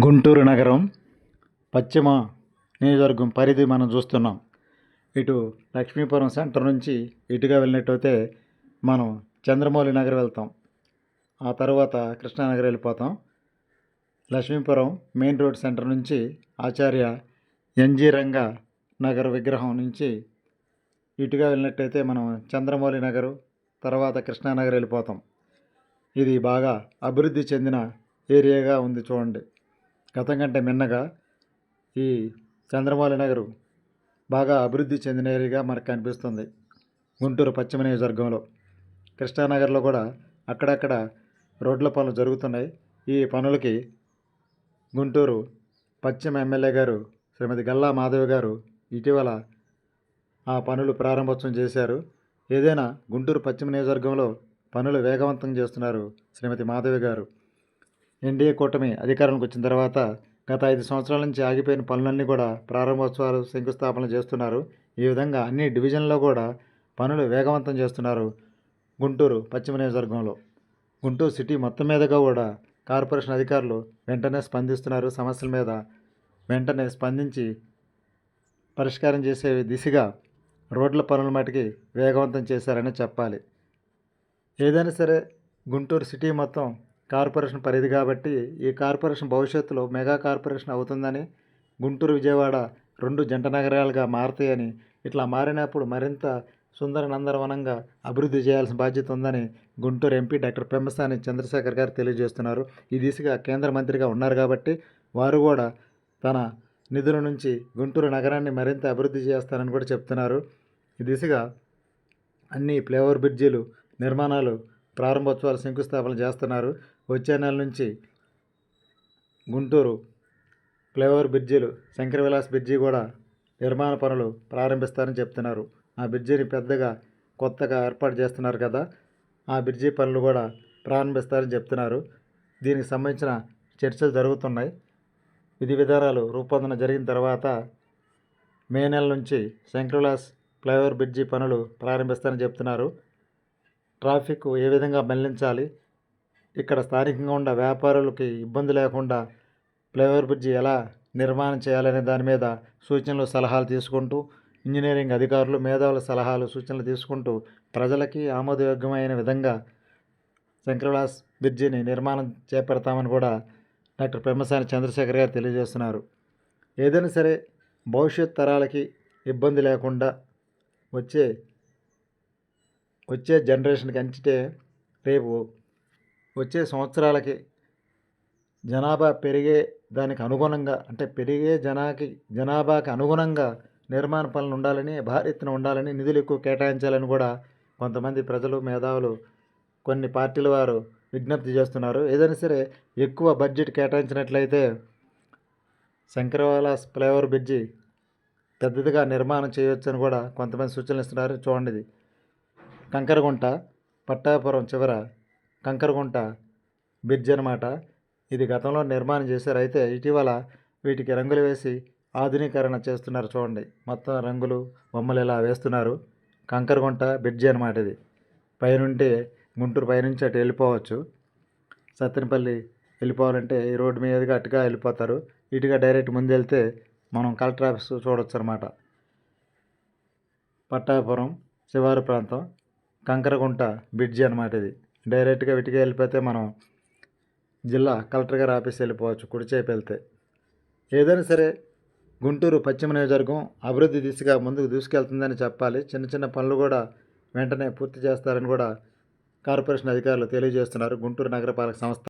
గుంటూరు నగరం పశ్చిమ నియోజకవర్గం పరిధి మనం చూస్తున్నాం. ఇటు లక్ష్మీపురం సెంటర్ నుంచి ఇటుగా వెళ్ళినట్టయితే మనం చంద్రమౌళి నగర్ వెళ్తాం. ఆ తర్వాత కృష్ణానగర్ వెళ్ళిపోతాం. లక్ష్మీపురం మెయిన్ రోడ్ సెంటర్ నుంచి ఆచార్య ఎన్జి రంగ నగర్ విగ్రహం నుంచి ఇటుగా వెళ్ళినట్టయితే మనం చంద్రమౌళి నగరు తర్వాత కృష్ణానగర్ వెళ్ళిపోతాం. ఇది బాగా అభివృద్ధి చెందిన ఏరియాగా ఉంది చూడండి. గతం కంటే మిన్నగా ఈ చంద్రమౌళి నగరు బాగా అభివృద్ధి చెందిన ఏరియాగా మనకు కనిపిస్తుంది. గుంటూరు పశ్చిమ నియోజకవర్గంలో. కృష్ణానగర్లో కూడా అక్కడక్కడ రోడ్ల పనులు జరుగుతున్నాయి. ఈ పనులకి గుంటూరు పశ్చిమ ఎమ్మెల్యే గారు శ్రీమతి గల్లా మాధవి గారు ఇటీవల ఆ పనులు ప్రారంభోత్సవం చేశారు. ఏదైనా గుంటూరు పశ్చిమ నియోజకవర్గంలో పనులు వేగవంతం చేస్తున్నారు శ్రీమతి మాధవి గారు. ఎన్డీఏ కూటమి అధికారంలోకి వచ్చిన తర్వాత గత ఐదు సంవత్సరాల నుంచి ఆగిపోయిన పనులన్నీ కూడా ప్రారంభోత్సవాలు శంకుస్థాపన చేస్తున్నారు. ఈ విధంగా అన్ని డివిజన్లో కూడా పనులు వేగవంతం చేస్తున్నారు గుంటూరు పశ్చిమ నియోజకవర్గంలో. గుంటూరు సిటీ మొత్తం మీదుగా కూడా కార్పొరేషన్ అధికారులు వెంటనే స్పందిస్తున్నారు. సమస్యల మీద వెంటనే స్పందించి పరిష్కారం చేసే దిశగా రోడ్ల పనుల మటుకి వేగవంతం చేశారని చెప్పాలి. ఏదైనా సరే గుంటూరు సిటీ మొత్తం కార్పొరేషన్ పరిధి కాబట్టి ఈ కార్పొరేషన్ భవిష్యత్తులో మెగా కార్పొరేషన్ అవుతుందని గుంటూరు విజయవాడ రెండు జంట నగరాలుగా మారుతాయని ఇట్లా మారినప్పుడు మరింత సుందర నందనవనంగా అభివృద్ధి చేయాల్సిన బాధ్యత ఉందని గుంటూరు ఎంపీ డాక్టర్ పెమ్మసాని చంద్రశేఖర్ గారు తెలియజేస్తున్నారు. ఈ దిశగా కేంద్ర మంత్రిగా ఉన్నారు కాబట్టి వారు కూడా తన నిధుల నుంచి గుంటూరు నగరాన్ని మరింత అభివృద్ధి చేస్తారని కూడా చెప్తున్నారు. ఈ దిశగా అన్ని ఫ్లేవర్ బ్రిడ్జీలు నిర్మాణాలు ప్రారంభోత్సవాలు శంకుస్థాపన చేస్తున్నారు. వచ్చే నెల నుంచి గుంటూరు ఫ్లైఓవర్ బ్రిడ్జిలు శంకర విలాస్ బ్రిడ్జి కూడా నిర్మాణ పనులు ప్రారంభిస్తారని చెప్తున్నారు. ఆ బ్రిడ్జిని పెద్దగా కొత్తగా ఏర్పాటు చేస్తున్నారు కదా ఆ బ్రిడ్జి పనులు కూడా ప్రారంభిస్తారని చెప్తున్నారు. దీనికి సంబంధించిన చర్చలు జరుగుతున్నాయి. విధి విధానాలు రూపొందన జరిగిన తర్వాత మే నెల నుంచి శంకరవిలాస్ ఫ్లైఓవర్ బ్రిడ్జి పనులు ప్రారంభిస్తారని చెప్తున్నారు. ట్రాఫిక్ ఏ విధంగా మళ్ళించాలి? ఇక్కడ స్థానికంగా ఉన్న వ్యాపారులకి ఇబ్బంది లేకుండా ఫ్లైఓవర్ బ్రిడ్జి ఎలా నిర్మాణం చేయాలనే దాని మీద సూచనలు సలహాలు తీసుకుంటూ ఇంజనీరింగ్ అధికారులు మేధావుల సలహాలు సూచనలు తీసుకుంటూ ప్రజలకి ఆమోదయోగ్యమైన విధంగా శంకరవిలాస్ బ్రిడ్జిని నిర్మాణం చేపడతామని కూడా డాక్టర్ పెమ్మసాని చంద్రశేఖర్ గారు తెలియజేస్తున్నారు. ఏదైనా సరే భవిష్యత్ తరాలకి ఇబ్బంది లేకుండా వచ్చే వచ్చే జనరేషన్కి అంచితే రేపు వచ్చే సంవత్సరాలకి జనాభా పెరిగే దానికి అనుగుణంగా అంటే పెరిగే జనాకి జనాభాకి అనుగుణంగా నిర్మాణ పనులు ఉండాలని భారెత్తున ఉండాలని నిధులు ఎక్కువ కేటాయించాలని కూడా కొంతమంది ప్రజలు మేధావులు కొన్ని పార్టీల వారు విజ్ఞప్తి చేస్తున్నారు. ఏదైనా సరే ఎక్కువ బడ్జెట్ కేటాయించినట్లయితే శంకరవాలాస్ ఫ్లైఓవర్ బ్రిడ్జి పెద్దదిగా నిర్మాణం చేయవచ్చని కూడా కొంతమంది సూచనలు ఇస్తున్నారు. చూడండి ఇది. కంకరగుంట పట్టాపురం చివర కంకరగుంట బ్రిడ్జ్ అనమాట ఇది గతంలో నిర్మాణం చేశారు. అయితే ఇటీవల వీటికి రంగులు వేసి ఆధునీకరణ చేస్తున్నారు చూడండి. మొత్తం రంగులు బొమ్మలు ఇలా వేస్తున్నారు. కంకరగుంట బ్రిడ్జి అనమాట ఇది. పైనుంటే గుంటూరు పైనుంచి అటు వెళ్ళిపోవచ్చు. సత్తెనపల్లి వెళ్ళిపోవాలంటే ఈ రోడ్డు మీదుగా అటుగా వెళ్ళిపోతారు. ఇటుగా డైరెక్ట్ ముందు వెళ్తే మనం కలెక్టర్ ఆఫీస్ చూడొచ్చు అనమాట పట్టాపురం శివారు ప్రాంతం కంకరగుంట బ్రిడ్జి అనమాట ఇది. డైరెక్ట్గా ఇటుగా వెళ్ళిపోతే మనం జిల్లా కలెక్టర్ గారి ఆఫీస్ వెళ్ళిపోవచ్చు కుడిచేపు వెళ్తే ఏదైనా సరే గుంటూరు పశ్చిమ నియోజకవర్గం అభివృద్ధి దిశగా ముందుకు దూసుకెళ్తుందని చెప్పాలి. చిన్న చిన్న పనులు కూడా వెంటనే పూర్తి చేస్తారని కూడా కార్పొరేషన్ అధికారులు తెలియజేస్తున్నారు. గుంటూరు నగరపాలక సంస్థ